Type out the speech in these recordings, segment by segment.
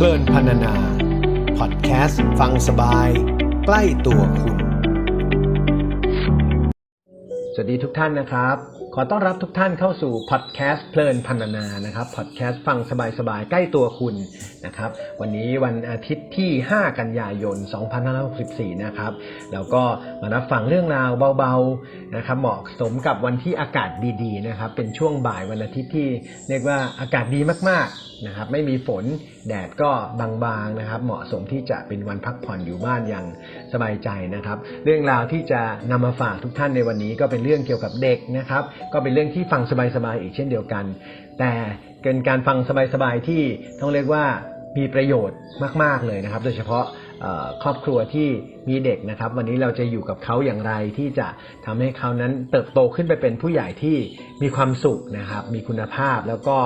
เพลินพรรณนาพอดแคสต์ฟังสบาย ใกล้ตัวคุณ สวัสดีทุกท่านนะครับ ขอต้อนรับทุกท่านเข้าสู่พอดแคสต์เพลินพันนานะครับพอดแคสต์ฟังสบายๆใกล้ตัวคุณนะครับ วันนี้วันอาทิตย์ที่ 5 กันยายน 2564 นะครับแล้วก็มารับฟังเรื่องราวเบาๆนะครับเหมาะสมกับวันที่อากาศดีๆนะครับเป็นช่วงบ่ายวันอาทิตย์ที่เรียกว่าอากาศดีมากๆ นะครับไม่มีฝนแดดก็บางๆนะครับ เหมาะสมที่จะเป็นวันพักผ่อนอยู่บ้านอย่างสบายใจนะครับ เรื่องราวที่จะนำมาฝากทุกท่านในวันนี้ก็เป็นเรื่องเกี่ยวกับเด็กนะครับ ก็เป็นเรื่องที่ฟังสบายๆอีกเช่นเดียวกัน แต่เป็นการฟังสบายๆที่ต้องเรียกว่ามีประโยชน์มาก ๆเลยนะครับ โดยเฉพาะครอบครัวที่มีเด็กนะครับ วันนี้เราจะอยู่กับเขาอย่างไรที่จะทำให้เขานั้นเติบโตขึ้นไปเป็นผู้ใหญ่ที่มีความสุขนะครับ มีคุณภาพแล้วก็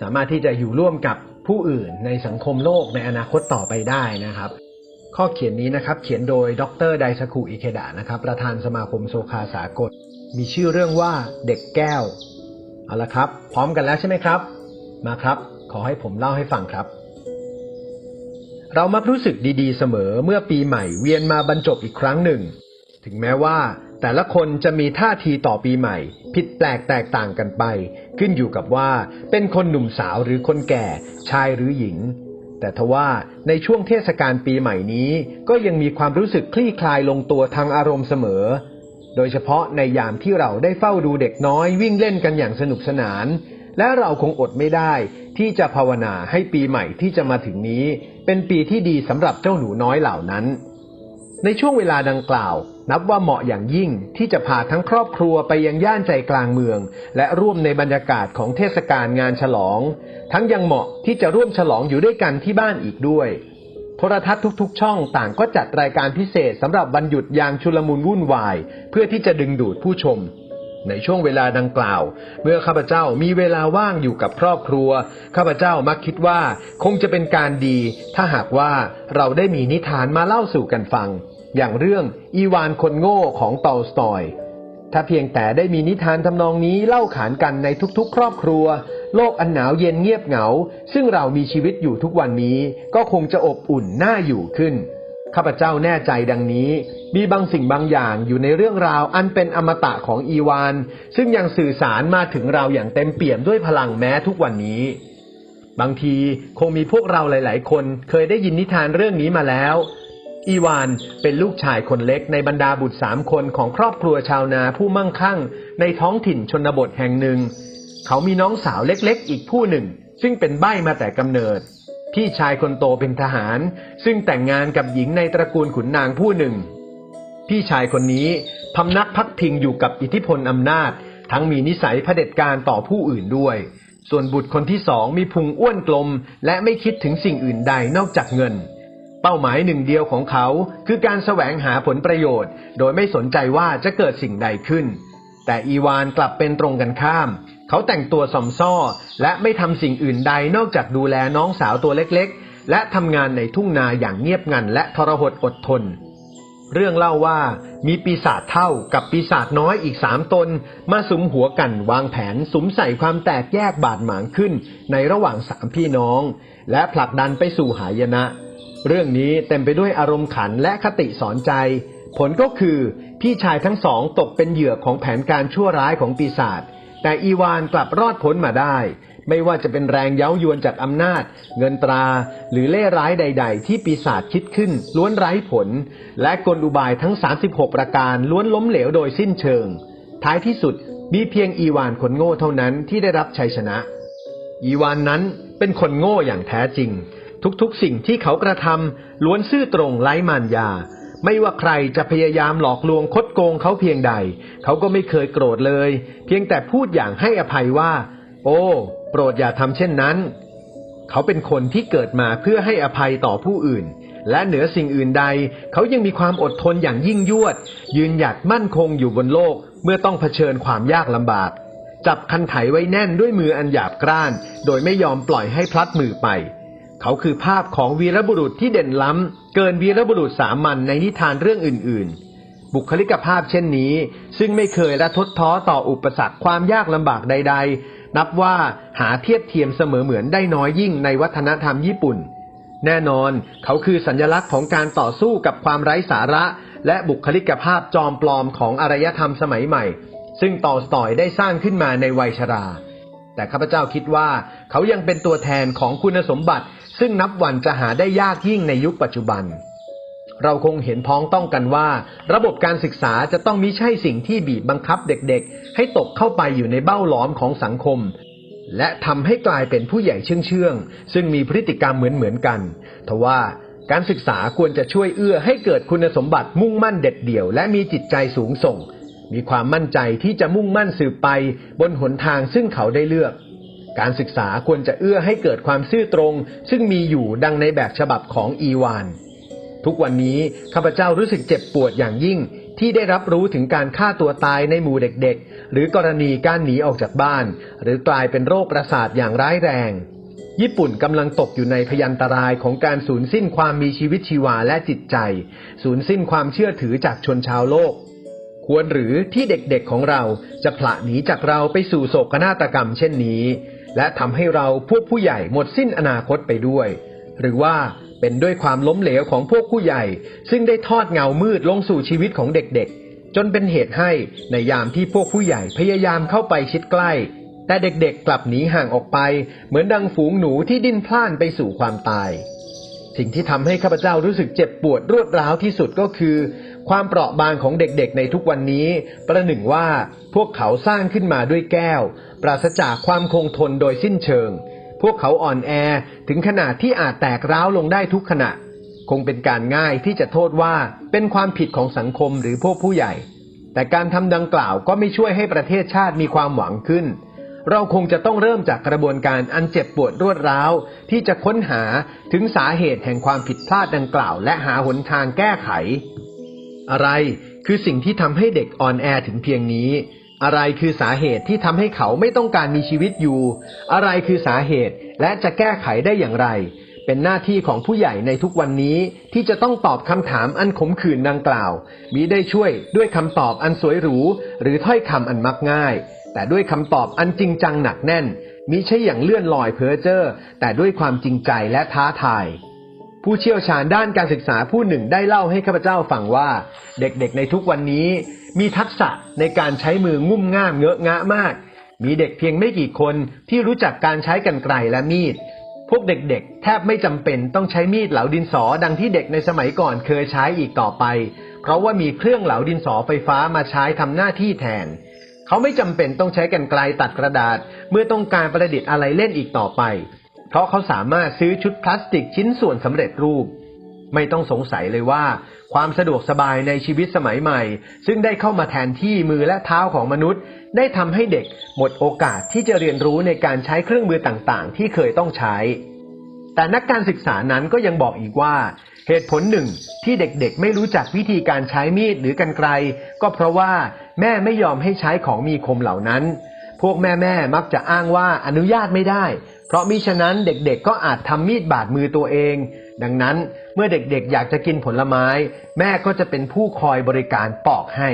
สามารถที่จะอยู่ร่วมกับผู้อื่นในสังคมโลกในอนาคตต่อไปได้นะครับ ข้อเขียนนี้นะครับเขียนโดยดรไดซากุอิเคดะนะครับประธานสมาคมโซคาสากล มีชื่อเรื่องว่าเด็กแก้ว เอาละครับ พร้อมกันแล้วใช่ไหมครับ มาครับ ขอให้ผมเล่าให้ฟังครับ เรามักรู้สึกดีๆ เสมอเมื่อปีใหม่เวียนมาบรรจบอีกครั้งหนึ่ง ถึงแม้ว่า แต่ละคนจะมีท่าทีต่อปีใหม่ ผิดแปลกแตกต่างกันไป ขึ้นอยู่กับว่าเป็นคนหนุ่มสาวหรือคนแก่ ชายหรือหญิง แต่ทว่าในช่วงเทศกาลปีใหม่นี้ ก็ยังมีความรู้สึกคลี่คลายลงตัวทางอารมณ์เสมอ โดยเฉพาะในยามที่เราได้เฝ้าดูเด็กน้อยวิ่งเล่นกันอย่างสนุกสนาน และเราคงอดไม่ได้ ที่จะภาวนาให้ปีใหม่ที่จะมาถึงนี้ เป็นปีที่ดีสำหรับเจ้าหนูน้อยเหล่านั้น ในช่วงเวลาดังกล่าว นับว่าเหมาะอย่างยิ่งที่จะพาทั้งครอบครัวไปยังย่านใจกลางเมือง และร่วมในบรรยากาศของเทศกาลงานฉลอง ทั้งยังเหมาะที่จะร่วมฉลองอยู่ด้วยกันที่บ้านอีกด้วยโทรทัศน์ทุกๆ ช่องต่างก็จัดรายการพิเศษสำหรับวันหยุดอย่างชุลมุนวุ่นวาย เพื่อที่จะดึงดูดผู้ชม ในช่วงเวลาดังกล่าว เมื่อข้าพเจ้ามีเวลาว่างอยู่กับครอบครัว ข้าพเจ้ามักคิดว่าคงจะเป็นการดี ถ้าหากว่าเราได้มีนิทานมาเล่าสู่กันฟัง อย่างเรื่องอีวานคนโง่ของตอลสตอยถ้าเพียงแต่ได้มีนิทานทำนองนี้เล่าขานกันในทุกๆ ครอบครัว โลกอันหนาวเย็นเงียบเหงา ซึ่งเรามีชีวิตอยู่ทุกวันนี้ ก็คงจะอบอุ่นน่าอยู่ขึ้นข้าพเจ้าแน่ใจดังนี้ มีบางสิ่งบางอย่างอยู่ในเรื่องราวอันเป็นอมตะของอีวาน ซึ่งยังสื่อสารมาถึงเราอย่างเต็มเปี่ยมด้วยพลังแม้ทุกวันนี้ บางทีคงมีพวกเราหลาย ๆ คนเคยได้ยินนิทานเรื่องนี้มาแล้ว อีวานเป็นลูกชายคนเล็กในบรรดาบุตรสามคนของครอบครัวชาวนาผู้มั่งคั่ง ในท้องถิ่นชนบทแห่งหนึ่ง เขามีน้องสาวเล็ก ๆ อีกผู้หนึ่ง ซึ่งเป็นใบ้มาแต่กำเนิด พี่ชายคนโตเป็นทหาร ซึ่งแต่งงานกับหญิงในตระกูลขุนนางผู้หนึ่ง พี่ชายคนนี้พำนักพักพิงอยู่กับอิทธิพลอำนาจ ทั้งมีนิสัยเผด็จการต่อผู้อื่นด้วย ส่วนบุตรคนที่สองมีพุงอ้วนกลม และไม่คิดถึงสิ่งอื่นใดนอกจากเงิน เป้าหมายหนึ่งเดียวของเขา คือการแสวงหาผลประโยชน์ โดยไม่สนใจว่าจะเกิดสิ่งใดขึ้น แต่อีวานกลับเป็นตรงกันข้าม เขาแต่งตัวสมซ่อ และไม่ทำสิ่งอื่นใดนอกจากดูแลน้องสาวตัวเล็กๆ และทำงานในทุ่งนาอย่างเงียบงันและทรหดอดทน เรื่องเล่าว่ามีปีศาจเท่ากับปีศาจน้อยอีกสามตน มาสุมหัวกันวางแผนสุมใส่ความแตกแยกบาดหมางขึ้นในระหว่างสามพี่น้อง และผลักดันไปสู่หายนะ เรื่องนี้เต็มไปด้วยอารมณ์ขันและคติสอนใจ ผลก็คือพี่ชายทั้งสองตกเป็นเหยื่อของแผนการชั่วร้ายของปีศาจแต่อีวานกลับรอดพ้นมาได้ ไม่ว่าจะเป็นแรงเย้ายวนจากอำนาจ เงินตรา หรือเล่ร้ายใด ๆ ที่ปีศาจคิดขึ้น ล้วนไร้ผล และกลอุบายทั้ง 36 ประการล้วนล้มเหลวโดยสิ้นเชิง ท้ายที่สุดมีเพียงอีวานคนโง่เท่านั้นที่ได้รับชัยชนะ อีวานนั้นเป็นคนโง่อย่างแท้จริง ทุกๆ สิ่งที่เขากระทำล้วนซื่อตรงไร้มารยาไม่ว่าใครจะพยายามหลอกลวงคดโกงเขาเพียงใด เขาก็ไม่เคยโกรธเลย เพียงแต่พูดอย่างให้อภัยว่า โอ้ โปรดอย่าทำเช่นนั้น เขาเป็นคนที่เกิดมาเพื่อให้อภัยต่อผู้อื่น และเหนือสิ่งอื่นใด เขายังมีความอดทนอย่างยิ่งยวด ยืนหยัดมั่นคงอยู่บนโลกเมื่อต้องเผชิญความยากลำบาก จับคันไถไว้แน่นด้วยมืออันหยาบกร้าน โดยไม่ยอมปล่อยให้พลัดมือไป เขาคือภาพของวีรบุรุษที่เด่นล้ำ เกินวีรบุรุษสามัญในนิทานเรื่องอื่น ๆบุคลิกภาพเช่นนี้ ซึ่งไม่เคยละทดท้อต่ออุปสรรคความยากลำบากใดๆ นับว่าหาเทียบเทียมเสมอเหมือนได้น้อยยิ่งในวัฒนธรรมญี่ปุ่น แน่นอนเขาคือสัญลักษณ์ของการต่อสู้กับความไร้สาระ และบุคลิกภาพจอมปลอมของอารยธรรมสมัยใหม่ ซึ่งตอลสตอยได้สร้างขึ้นมาในวัยชรา แต่ข้าพเจ้าคิดว่าเขายังเป็นตัวแทนของคุณสมบัติ ซึ่งนับวันจะหาได้ยากยิ่งในยุคปัจจุบัน เราคงเห็นพ้องต้องกันว่า ระบบการศึกษาจะต้องมิใช่สิ่งที่บีบบังคับเด็กๆ ให้ตกเข้าไปอยู่ในเบ้าหลอมของสังคม และทำให้กลายเป็นผู้ใหญ่เชื่องเชื่องๆ ซึ่งมีพฤติกรรมเหมือนๆกันทว่าการศึกษาควรจะช่วยเอื้อให้เกิดคุณสมบัติมุ่งมั่นเด็ดเดี่ยว และมีจิตใจสูงส่ง มีความมั่นใจที่จะมุ่งมั่นสืบไปบนหนทางซึ่งเขาได้เลือก การศึกษาควรจะเอื้อให้เกิดความซื่อตรง ซึ่งมีอยู่ดังในแบบฉบับของอีวาน ทุกวันนี้ข้าพเจ้ารู้สึกเจ็บปวดอย่างยิ่ง ที่ได้รับรู้ถึงการฆ่าตัวตายในหมู่เด็กๆ หรือกรณีการหนีออกจากบ้าน หรือกลายเป็นโรคประสาทอย่างร้ายแรง ญี่ปุ่นกำลังตกอยู่ในพยันตรายของการสูญสิ้นความมีชีวิตชีวาและจิตใจ สูญสิ้นความเชื่อถือจากชนชาวโลก ควรหรือที่เด็กๆของเราจะผละหนีจากเราไปสู่โศกนาฏกรรมเช่นนี้ และทำให้เราพวกผู้ใหญ่หมดสิ้นอนาคตไปด้วย หรือว่า เป็นด้วยความล้มเหลวของพวกผู้ใหญ่ ซึ่งได้ทอดเงามืดลงสู่ชีวิตของเด็กๆ จนเป็นเหตุให้ในยามที่พวกผู้ใหญ่พยายามเข้าไปชิดใกล้ แต่เด็กๆกลับหนีห่างออกไป เหมือนดังฝูงหนูที่ดิ้นพล่านไปสู่ความตาย สิ่งที่ทำให้ข้าพเจ้ารู้สึกเจ็บปวดรวดร้าวที่สุดก็คือ ความเปราะบางของเด็กๆ ในทุกวันนี้ ประหนึ่งว่าพวกเขาสร้างขึ้นมาด้วยแก้ว ปราศจากความคงทนโดยสิ้นเชิง พวกเขาอ่อนแอถึงขนาดที่อาจแตกร้าวลงได้ทุกขณะ คงเป็นการง่ายที่จะโทษว่าเป็นความผิดของสังคมหรือพวกผู้ใหญ่ แต่การทำดังกล่าวก็ไม่ช่วยให้ประเทศชาติมีความหวังขึ้น เราคงจะต้องเริ่มจากกระบวนการอันเจ็บปวดรวดร้าวที่จะค้นหาถึงสาเหตุแห่งความผิดพลาดดังกล่าว และหาหนทางแก้ไข อะไรคือสิ่งที่ทำให้เด็กอ่อนแอถึงเพียงนี้ อะไรคือสาเหตุที่ทำให้เขาไม่ต้องการมีชีวิตอยู่ อะไรคือสาเหตุและจะแก้ไขได้อย่างไร เป็นหน้าที่ของผู้ใหญ่ในทุกวันนี้ที่จะต้องตอบคำถามอันขมขื่นดังกล่าว มิได้ช่วยด้วยคำตอบอันสวยหรู หรือถ้อยคำอันมักง่าย แต่ด้วยคำตอบอันจริงจังหนักแน่นมิใช่อย่างเลื่อนลอยเพ้อเจ้อแต่ด้วยความจริงใจและท้าทาย ผู้เชี่ยวชาญด้านการศึกษาผู้หนึ่งได้เล่าให้ข้าพเจ้าฟังว่า เด็กๆในทุกวันนี้ มีทักษะในการใช้มืองุ่มง่ามเงอะงะมาก มีเด็กเพียงไม่กี่คนที่รู้จักการใช้กรรไกรและมีด พวกเด็กๆ แทบไม่จำเป็นต้องใช้มีดเหลาดินสอดังที่เด็กในสมัยก่อนเคยใช้อีกต่อไป เพราะว่ามีเครื่องเหลาดินสอไฟฟ้ามาใช้ทำหน้าที่แทนเขาไม่จำเป็นต้องใช้กรรไกรตัดกระดาษ เมื่อต้องการประดิษฐ์อะไรเล่นอีกต่อไป เพราะเขาสามารถซื้อชุดพลาสติกชิ้นส่วนสำเร็จรูป ไม่ต้องสงสัยเลยว่า ความสะดวกสบายในชีวิตสมัยใหม่ ซึ่งได้เข้ามาแทนที่มือและเท้าของมนุษย์ ได้ทำให้เด็กหมดโอกาสที่จะเรียนรู้ในการใช้เครื่องมือต่างๆ ที่เคยต้องใช้ แต่นักการศึกษานั้นก็ยังบอกอีกว่าเหตุผลหนึ่งที่เด็กๆ ไม่รู้จักวิธีการใช้มีดหรือกรรไกรก็เพราะว่าแม่ไม่ยอมให้ใช้ของมีคมเหล่านั้น พวกแม่ๆมักจะอ้างว่าอนุญาตไม่ได้ เพราะมิฉะนั้นเด็กๆก็อาจทำมีดบาดมือตัวเอง ดังนั้นเมื่อเด็กๆ อยากจะกินผลไม้ แม่ก็จะเป็นผู้คอยบริการปอกให้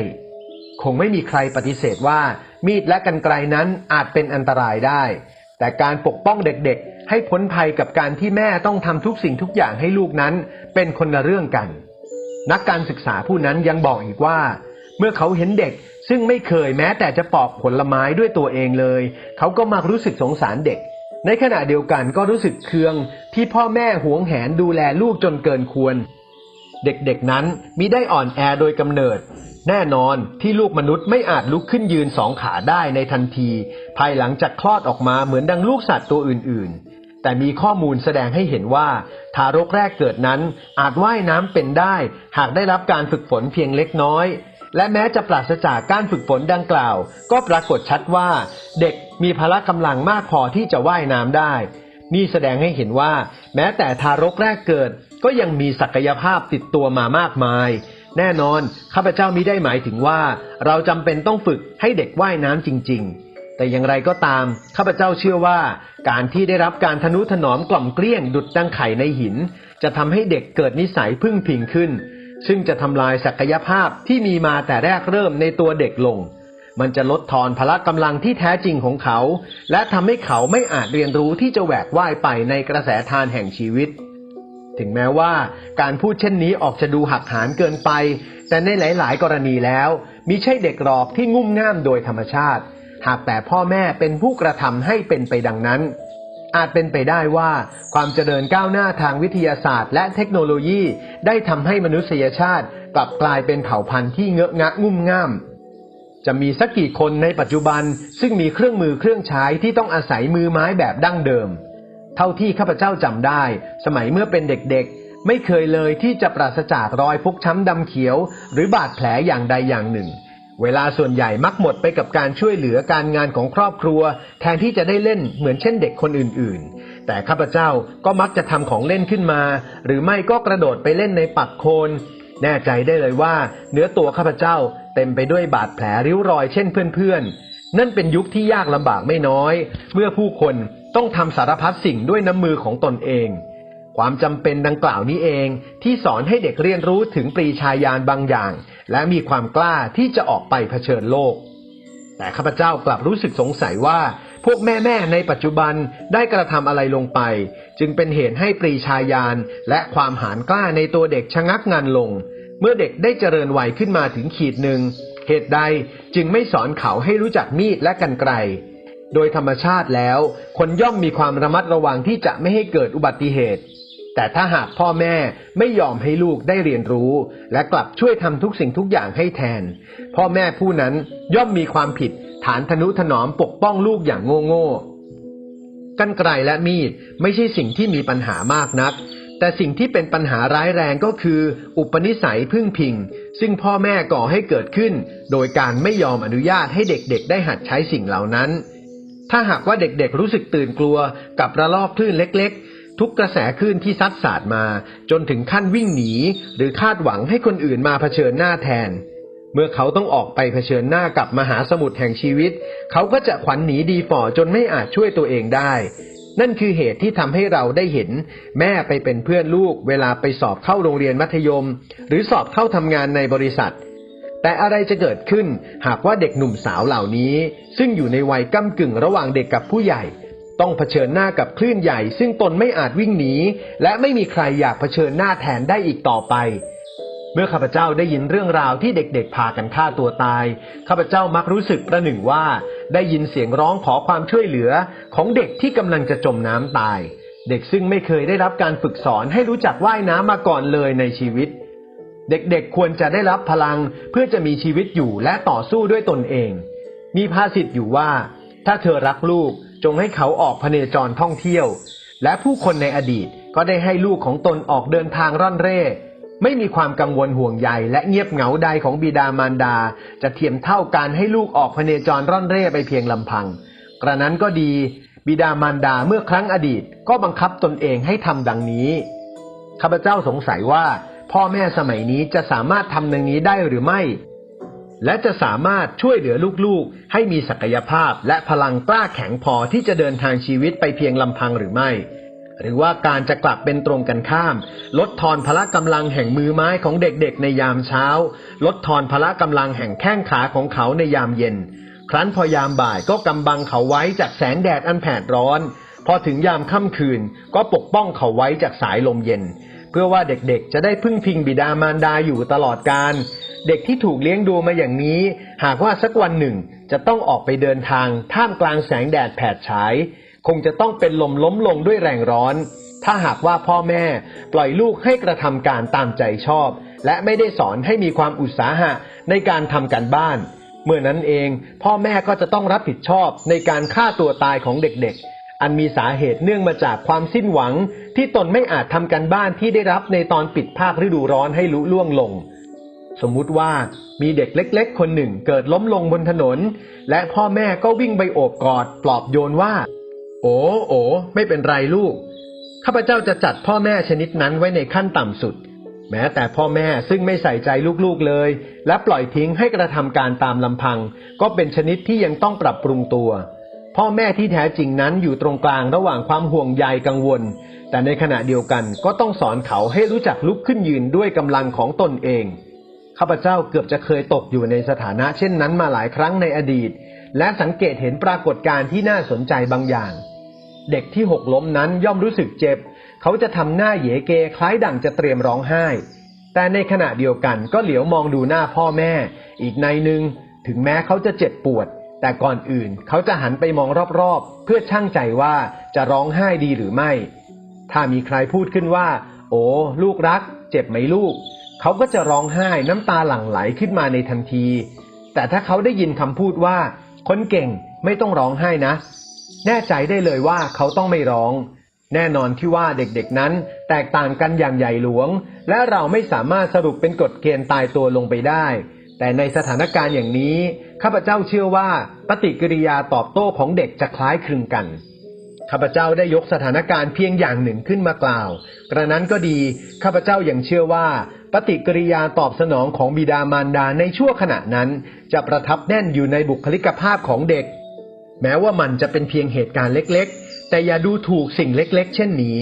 คงไม่มีใครปฏิเสธว่า มีดและกรรไกรนั้นอาจเป็นอันตรายได้ แต่การปกป้องเด็กๆ ให้พ้นภัยกับการที่แม่ต้องทำทุกสิ่งทุกอย่างให้ลูกนั้น เป็นคนละเรื่องกัน นักการศึกษาผู้นั้นยังบอกอีกว่า เมื่อเขาเห็นเด็ก ซึ่งไม่เคยแม้แต่จะปอกผลไม้ด้วยตัวเองเลย เขาก็มักรู้สึกสงสารเด็ก ในขณะเดียวกันก็รู้สึกเคืองที่พ่อแม่หวงแหนดูแลลูกจนเกินควร เด็กๆนั้นมิได้อ่อนแอโดยกำเนิด แน่นอนที่ลูกมนุษย์ไม่อาจลุกขึ้นยืนสองขาได้ในทันที ภายหลังจากคลอดออกมาเหมือนดังลูกสัตว์ตัวอื่นๆ แต่มีข้อมูลแสดงให้เห็นว่า ทารกแรกเกิดนั้นอาจว่ายน้ำเป็นได้ หากได้รับการฝึกฝนเพียงเล็กน้อย และแม้จะปราศจากการฝึกฝนดังกล่าว ก็ปรากฏชัดว่า เด็กมีพละกำลังมากพอที่จะว่ายน้ำได้ นี่แสดงให้เห็นว่า แม้แต่ทารกแรกเกิด ก็ยังมีศักยภาพติดตัวมามากมาย แน่นอนข้าพเจ้ามิได้หมายถึงว่า เราจำเป็นต้องฝึกให้เด็กว่ายน้ำจริง ๆแต่อย่างไรก็ตาม ข้าพเจ้าเชื่อว่า การที่ได้รับการทนุถนอมกล่อมเกลี้ยงดุดดังไข่ในหิน จะทำให้เด็กเกิดนิสัยพึ่งพิงขึ้น ซึ่งจะทำลายศักยภาพที่มีมาแต่แรกเริ่มในตัวเด็กลง มันจะลดทอนพละกำลังที่แท้จริงของเขา และทำให้เขาไม่อาจเรียนรู้ที่จะแหวกว่ายไปในกระแสทานแห่งชีวิต ถึงแม้ว่าการพูดเช่นนี้ออกจะดูหักหานเกินไป แต่ในหลาย ๆ กรณีแล้ว มิใช่เด็กหรอกที่งุ่มง่ามโดยธรรมชาติ หากแต่พ่อแม่เป็นผู้กระทำให้เป็นไปดังนั้น อาจเป็นไปได้ว่า ความเจริญก้าวหน้าทางวิทยาศาสตร์ และเทคโนโลยี ได้ทำให้มนุษยชาติ กลับกลายเป็นเผ่าพันธุ์ที่เงอะงะงุ่มง่ามจะมีสักกี่คนในปัจจุบัน ซึ่งมีเครื่องมือเครื่องใช้ที่ต้องอาศัยมือไม้แบบดั้งเดิม เท่าที่ข้าพเจ้าจำได้ สมัยเมื่อเป็นเด็กๆ ไม่เคยเลยที่จะปราศจากรอยฟกช้ำดำเขียว หรือบาดแผลอย่างใดอย่างหนึ่ง เวลาส่วนใหญ่มักหมดไปกับการช่วยเหลือการงานของครอบครัว แทนที่จะได้เล่นเหมือนเช่นเด็กคนอื่นๆ แต่ข้าพเจ้าก็มักจะทำของเล่นขึ้นมา หรือไม่ก็กระโดดไปเล่นในปักโคน แน่ใจได้เลยว่า เนื้อตัวข้าพเจ้าเต็มไปด้วยบาดแผลริ้วรอยเช่นเพื่อนๆ นั่นเป็นยุคที่ยากลำบากไม่น้อย เมื่อผู้คนต้องทำสารพัดสิ่งด้วยน้ำมือของตนเอง ความจำเป็นดังกล่าวนี้เองที่สอนให้เด็กเรียนรู้ถึงปรีชาญาณบางอย่าง และมีความกล้าที่จะออกไปเผชิญโลก แต่ข้าพเจ้ากลับรู้สึกสงสัยว่า พวกแม่ๆในปัจจุบันได้กระทำอะไรลงไป จึงเป็นเหตุให้ปรีชาญาณและความหานกล้าในตัวเด็กชะงักงันลง เมื่อเด็กได้เจริญวัยขึ้นมาถึงขีดหนึ่งเหตุใดจึงไม่สอนเขาให้รู้จักมีดและกันไกรโดยธรรมชาติแล้ว คนย่อมมีความระมัดระวังที่จะไม่ให้เกิดอุบัติเหตุ แต่ถ้าหากพ่อแม่ไม่ยอมให้ลูกได้เรียนรู้ และกลับช่วยทำทุกสิ่งทุกอย่างให้แทน พ่อแม่ผู้นั้นย่อมมีความผิดฐานทนุถนอมปกป้องลูกอย่างโง่ๆกันไกรและมีดไม่ใช่สิ่งที่มีปัญหามากนัก แต่สิ่งที่เป็นปัญหาร้ายแรงก็คือ อุปนิสัยพึ่งพิง ซึ่งพ่อแม่ก่อให้เกิดขึ้น โดยการไม่ยอมอนุญาตให้เด็กๆ ได้หัดใช้สิ่งเหล่านั้น ถ้าหากว่าเด็กๆรู้สึกตื่นกลัวกับระลอกคลื่นเล็กๆ ทุกกระแสคลื่นที่ซัดสาดมา จนถึงขั้นวิ่งหนี หรือคาดหวังให้คนอื่นมาเผชิญหน้าแทน เมื่อเขาต้องออกไปเผชิญหน้ากับมหาสมุทรแห่งชีวิต เขาก็จะขวัญหนีดีฝ่อจนไม่อาจช่วยตัวเองได้ นั่นคือเหตุที่ทำให้เราได้เห็น แม่ไปเป็นเพื่อนลูก เวลาไปสอบเข้าโรงเรียนมัธยม หรือสอบเข้าทำงานในบริษัทแต่อะไรจะเกิดขึ้นหากว่าเด็กหนุ่มสาวเหล่านี้ ซึ่งอยู่ในวัยก้ากึ่งระหว่างเด็กกับผู้ใหญ่ ต้องเผชิญหน้ากับคลื่นใหญ่ ซึ่งตนไม่อาจวิ่งหนี และไม่มีใครอยากเผชิญหน้าแทนได้อีกต่อไป เมื่อข้าพเจ้าได้ยินเรื่องราวที่เด็กๆพากันฆ่าตัวตาย ข้าพเจ้ามักรู้สึกประหนึ่งว่า ได้ยินเสียงร้องขอความช่วยเหลือของเด็กที่กำลังจะจมน้ำตาย เด็กซึ่งไม่เคยได้รับการฝึกสอนให้รู้จักว่ายน้ำมาก่อนเลยในชีวิต เด็กๆควรจะได้รับพลังเพื่อจะมีชีวิตอยู่และต่อสู้ด้วยตนเอง มีภาษิตอยู่ว่า ถ้าเธอรักลูก จงให้เขาออกพเนจรท่องเที่ยว และผู้คนในอดีตก็ได้ให้ลูกของตนออกเดินทางร่อนเร่ ไม่มีความกังวลห่วงใยและเงียบเหงาใดของบิดามารดา จะเทียมเท่าการให้ลูกออกพเนจรร่อนเร่ไปเพียงลำพัง กระนั้นก็ดี บิดามารดาเมื่อครั้งอดีตก็บังคับตนเองให้ทำดังนี้ข้าพเจ้าสงสัยว่า พ่อแม่สมัยนี้จะสามารถทำดังนี้ได้หรือไม่ และจะสามารถช่วยเหลือลูกๆ ให้มีศักยภาพและพลังกล้าแข็งพอที่จะเดินทางชีวิตไปเพียงลำพังหรือไม่ หรือว่าการจะกลับเป็นตรงกันข้าม ลดทอนพละกำลังแห่งมือไม้ของเด็กๆ ในยามเช้า ลดทอนพละกำลังแห่งแข้งขาของเขาในยามเย็น ครั้นพอยามบ่ายก็กำบังเขาไว้จากแสงแดดอันแผดร้อน พอถึงยามค่ำคืนก็ปกป้องเขาไว้จากสายลมเย็น เพื่อว่าเด็กๆ จะได้พึ่งพิงบิดามารดาอยู่ตลอดการ เด็กที่ถูกเลี้ยงดูมาอย่างนี้ หากว่าสักวันหนึ่งจะต้องออกไปเดินทาง ท่ามกลางแสงแดดแผดฉาย คงจะต้องเป็นลมล้มลงด้วยแรงร้อน ถ้าหากว่าพ่อแม่ปล่อยลูกให้กระทำการตามใจชอบ และไม่ได้สอนให้มีความอุตสาหะในการทำการบ้านเมื่อนั้นเองพ่อแม่ก็จะต้องรับผิดชอบในการฆ่าตัวตายของเด็กๆ อันมีสาเหตุเนื่องมาจากความสิ้นหวัง ที่ตนไม่อาจทำการบ้านที่ได้รับในตอนปิดภาคฤดูร้อนให้ลุล่วงลง สมมุติว่ามีเด็กเล็ก ๆ คนหนึ่งเกิดล้มลงบนถนน และพ่อแม่ก็วิ่งไปโอบกอด ปลอบโยนว่า โอ้โอ้ไม่เป็นไรลูกข้าพเจ้าจะจัดพ่อแม่ชนิดนั้นไว้ในขั้นต่ำสุด แม้แต่พ่อแม่ซึ่งไม่ใส่ใจลูกๆเลย และปล่อยทิ้งให้กระทำการตามลำพัง ก็เป็นชนิดที่ยังต้องปรับปรุงตัว พ่อแม่ที่แท้จริงนั้นอยู่ตรงกลางระหว่างความห่วงใยกังวล แต่ในขณะเดียวกันก็ต้องสอนเขาให้รู้จักลุกขึ้นยืนด้วยกำลังของตนเอง ข้าพเจ้าเกือบจะเคยตกอยู่ในสถานะเช่นนั้นมาหลายครั้งในอดีต และสังเกตเห็นปรากฏการณ์ที่น่าสนใจบางอย่าง เด็กที่หกล้มนั้นย่อมรู้สึกเจ็บ เขาจะทำหน้าเหยเกคล้ายดั่งจะเตรียมร้องไห้ แต่ในขณะเดียวกันก็เหลียวมองดูหน้าพ่อแม่ อีกในหนึ่งถึงแม้เขาจะเจ็บปวด แต่ก่อนอื่นเขาจะหันไปมองรอบๆ เพื่อชั่งใจว่าจะร้องไห้ดีหรือไม่ ถ้ามีใครพูดขึ้นว่า โอ้ลูกรัก เจ็บไหมลูก เขาก็จะร้องไห้น้ำตาหลั่งไหลขึ้นมาในทันที แต่ถ้าเขาได้ยินคำพูดว่า คนเก่งไม่ต้องร้องไห้นะ แน่ใจได้เลยว่าเขาต้องไม่ร้อง แน่นอนที่ว่าเด็กๆนั้น แตกต่างกันอย่างใหญ่หลวง และเราไม่สามารถสรุปเป็นกฎเกณฑ์ตายตัวลงไปได้ แต่ในสถานการณ์อย่างนี้ ข้าพเจ้าเชื่อว่าปฏิกิริยาตอบโต้ของเด็กจะคล้ายคลึงกัน ข้าพเจ้าได้ยกสถานการณ์เพียงอย่างหนึ่งขึ้นมากล่าว กระนั้นก็ดี ข้าพเจ้ายังเชื่อว่า ปฏิกิริยาตอบสนองของบิดามารดาในชั่วขณะนั้น จะประทับแน่นอยู่ในบุคลิกภาพของเด็ก แม้ว่ามันจะเป็นเพียงเหตุการณ์เล็กๆ แต่อย่าดูถูกสิ่งเล็กๆ เช่นนี้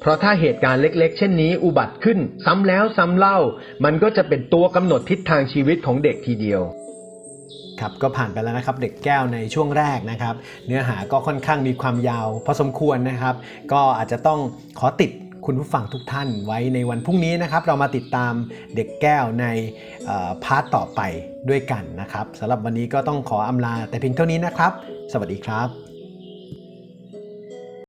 เพราะถ้าเหตุการณ์เล็กๆ เช่นนี้อุบัติขึ้น ซ้ำแล้วซ้ำเล่า มันก็จะเป็นตัวกำหนดทิศทางชีวิตของเด็กทีเดียว ครับก็ผ่านไปแล้วนะครับเด็กแก้วในช่วงแรกนะครับ เนื้อหาก็ค่อนข้างมีความยาวพอสมควรนะครับ ก็อาจจะต้องขอติดคุณผู้ฟังทุกท่านไว้ในวันพรุ่งนี้นะครับ เรามาติดตามเด็กแก้วในพาร์ทต่อไปด้วยกันนะครับสำหรับวันนี้ก็ต้องขออำลาแต่เพียงเท่านี้นะครับ สวัสดีครับ